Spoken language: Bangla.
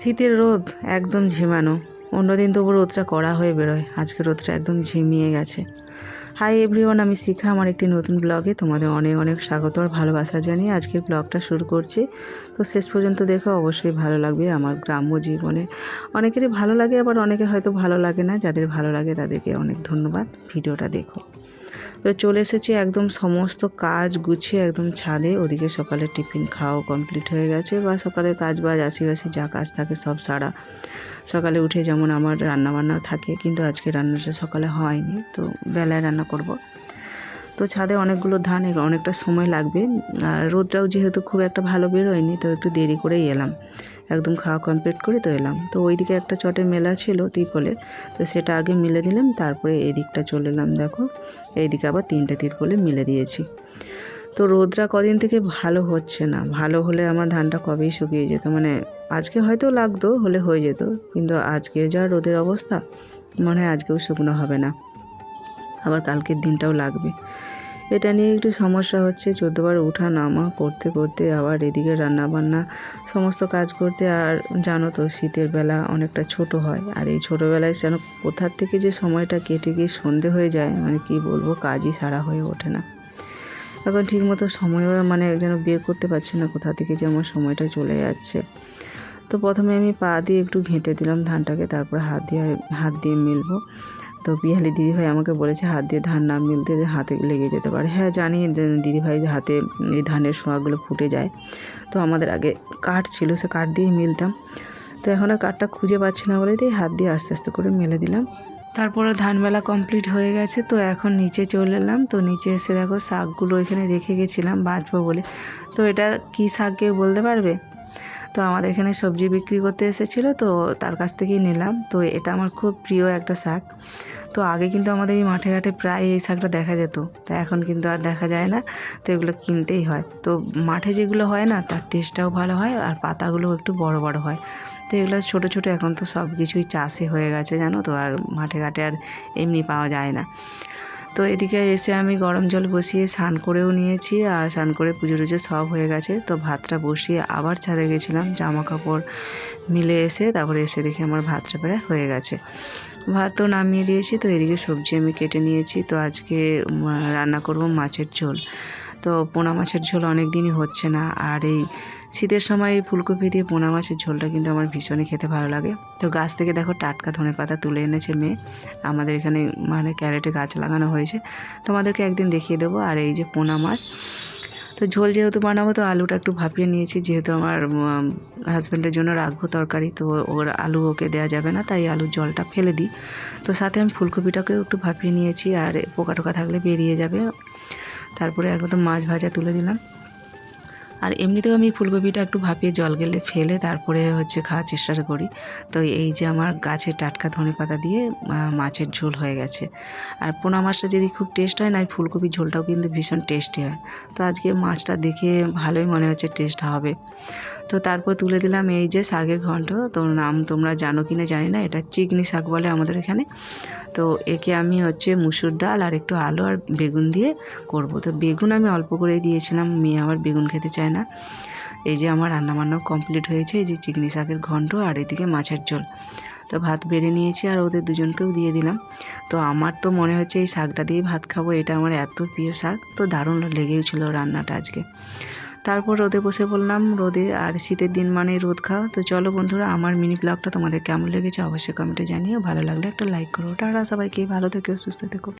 শীতের রোদ একদম ঝিমানো। অন্যদিন তবু রোদটা কড়া হয়ে বেরোয়। আজকে রোদটা একদম ঝিমিয়ে গেছে। হাই এভরিওয়ান আমি শিখা। আমার একটি নতুন ব্লগে তোমাদের অনেক অনেক স্বাগত আর ভালোবাসা জানিয়ে আজকের ব্লগটা শুরু করছি। তো শেষ পর্যন্ত দেখো, অবশ্যই ভালো লাগবে আমার গ্রাম্য জীবনে। অনেকেরই ভালো লাগে, আবার অনেকে হয়তো ভালো লাগে না। যাদের ভালো লাগে তাদেরকে অনেক ধন্যবাদ। ভিডিওটা দেখো। তো চলে এসেছি একদম সমস্ত কাজ গুছিয়ে একদম ছাদে। ওদিকে সকালে টিফিন খাওয়া কমপ্লিট হয়ে গেছে। বা সকালের কাজ বাজ আশিবাসি যা কাজ থাকে সব সারা। সকালে উঠে যেমন আমার রান্না বান্না থাকে, কিন্তু আজকে রান্নাটা সকালে হয়নি, তো বেলায় রান্না করব। তো ছাদে অনেকগুলো ধান অনেকটা সময় লাগবে। আর রোদটাও যেহেতু খুব একটা ভালো বেরোয়নি, তো একটু দেরি করেই এলাম। একদম খাওয়া কমপ্লিট করে তো এলাম। তো ওইদিকে একটা চটে মেলা ছিল তিরপলে, তো সেটা আগে মিলে দিলাম, তারপরে এই দিকটা চলে এলাম, দেখো। এইদিকে আবার তিনটে তিরপলে মিলে দিয়েছি। তো রোদটা কদিন থেকে ভালো হচ্ছে না। ভালো হলে আমার ধানটা কবেই শুকিয়ে যেত। মানে আজকে হয়তো লাগতো, হলে হয়ে যেত, কিন্তু আজকে যা রোদের অবস্থা, মনে হয় আজকেও শুকনো হবে না। আবার কালকের দিনটাও লাগবে। এটা নিয়ে একটু সমস্যা হচ্ছে। চোদ্দোবার উঠা নামা করতে করতে, আবার এদিকে রান্না বান্না সমস্ত কাজ করতে। আর জানো তো, শীতের বেলা অনেকটা ছোট হয়। আর এই ছোটোবেলায় যেন কোথার থেকে যে সময়টা কেটে গিয়ে সন্ধে হয়ে যায় মানে কি বলব, কাজই সারা হয়ে ওঠে না। এখন ঠিকমতো সময়ও মানে যেন বের করতে পারছি না, কোথা থেকে যে আমার সময়টা চলে যাচ্ছে। তো প্রথমে আমি পা দিয়ে একটু ঘেঁটে দিলাম ধানটাকে, তারপরে হাত দিয়ে হাত দিয়ে মিলবো। তো পিয়ালি দিদিভাই আমাকে বলেছে, হাত দিয়ে ধান না মিলতে হাতে লেগে যেতে পারে। হ্যাঁ জানি দিদিভাই হাতে এই ধানের শোয়াগুলো ফুটে যায়। তো আমাদের আগে কাঠ ছিল, সে কাঠ দিয়ে মিলতাম। তো এখন আর কাঠটা খুঁজে পাচ্ছি না বলে দিয়ে হাত দিয়ে আস্তে আস্তে করে মেলে দিলাম। তারপরে ধান মেলা কমপ্লিট হয়ে গেছে, তো এখন নিচে চলে এলাম। তো নিচে এসে দেখো শাকগুলো এখানে রেখে গেছিলাম, বাঁচবো বলে। তো এটা কী শাক কেউ বলতে পারবে? তো আমাদের এখানে সবজি বিক্রি করতে এসেছিল, তো তার কাছ থেকেই নিলাম। তো এটা আমার খুব প্রিয় একটা শাক। তো আগে কিন্তু আমাদের এই মাঠে ঘাটে প্রায় এই শাকটা দেখা যেত। তা এখন কিন্তু আর দেখা যায় না। তো এগুলো কিনতেই হয়। তো মাঠে যেগুলো হয় না, তার টেস্টটাও ভালো হয় আর পাতাগুলো একটু বড় বড় হয়। তো এগুলো ছোটো ছোটো, এখন তো সব কিছুই চাষে হয়ে গেছে, জানো তো? আর মাঠে ঘাটে আর এমনি পাওয়া যায় না। তো এদিকে এসে আমি গরম জল বসিয়ে স্নান করেও নিয়েছি আর স্নান করে পুজো টুজো সব হয়ে গেছে। তো ভাতটা বসিয়ে আবার ছাদে গেছিলাম জামা কাপড় মিলে এসে তারপরে এসে দেখি আমার ভাতটা প্রায় হয়ে গেছে। ভাত তো নামিয়ে দিয়েছি, তো এদিকে সবজি আমি কেটে নিয়েছি। তো আজকে রান্না করব মাছের ঝোল। তো পোনা মাছের ঝোল অনেক দিনই হচ্ছে না। আর এই শীতের সময় এই ফুলকপি দিয়ে পোনা মাছের ঝোলটা কিন্তু আমার ভীষণই খেতে ভালো লাগে। তো গাছ থেকে দেখো টাটকা ধনে পাতা তুলে এনেছে মেয়ে। আমাদের এখানে মানে ক্যারেটে গাছ লাগানো হয়েছে। তোমাদেরকে একদিন দেখিয়ে দেবো। আর এই যে পোনা মাছ, তো ঝোল যেহেতু বানাবো, তো আলুটা একটু ভাপিয়ে নিয়েছি। যেহেতু আমার হাজব্যান্ডের জন্য রাখব তরকারি, তো ওর আলু ওকে দেওয়া যাবে না, তাই আলুর জলটা ফেলে দিই। তো সাথে আমি ফুলকপিটাকেও একটু ভাপিয়ে নিয়েছি। আর পোকা টোকা থাকলে বেরিয়ে যাবে। তারপরে একদম মাছ ভাজা তুলে দিলাম। আর এমনিতেও আমি ফুলকপিটা একটু ভাপিয়ে জল গেলে ফেলে তারপরে হচ্ছে খাওয়ার চেষ্টা করি। তো এই যে আমার গাছের টাটকা ধনে পাতা দিয়ে মাছের ঝোল হয়ে গেছে। আর পোনা মাছটা যদি খুব টেস্ট হয়, না ফুলকপির ঝোলটাও কিন্তু ভীষণ টেস্টি হয়। তো আজকে মাছটা দেখে ভালোই মনে হচ্ছে টেস্ট হবে। তো তারপর তুলে দিলাম এই যে শাকের ঘন্ট। তো নাম তোমরা জানো কি না জানি না, এটা চিকনি শাক বলে আমাদের এখানে। তো একে আমি হচ্ছে মুসুর ডাল আর একটু আলু আর বেগুন দিয়ে করব। তো বেগুন আমি অল্প করেই দিয়েছিলাম, মেয়ে আবার বেগুন খেতে চায় না। এই যে আমার রান্নাবান্নাও কমপ্লিট হয়েছে, এই যে চিকনি শাকের ঘন্ট আর এদিকে মাছের ঝোল। তো ভাত বেড়ে নিয়েছি আর ওদের দুজনকেও দিয়ে দিলাম। তো আমার তো মনে হচ্ছে এই শাকটা দিয়েই ভাত খাব, এটা আমার এত প্রিয় শাক, তো দারুণ লেগেছিল রান্নাটা আজকে। তারপর রোদে বসে বললাম, রোদে আর শীতের দিন মানে রোদ খাওয়া তো চলো বন্ধুরা, আমার মিনি ব্লগটা তোমাদের কেমন লেগেছে অবশ্যই কমেন্টে জানিও। ভালো লাগলে একটা লাইক করো। টাটা সবাইকে, ভালো থেকো, সুস্থ থেকো।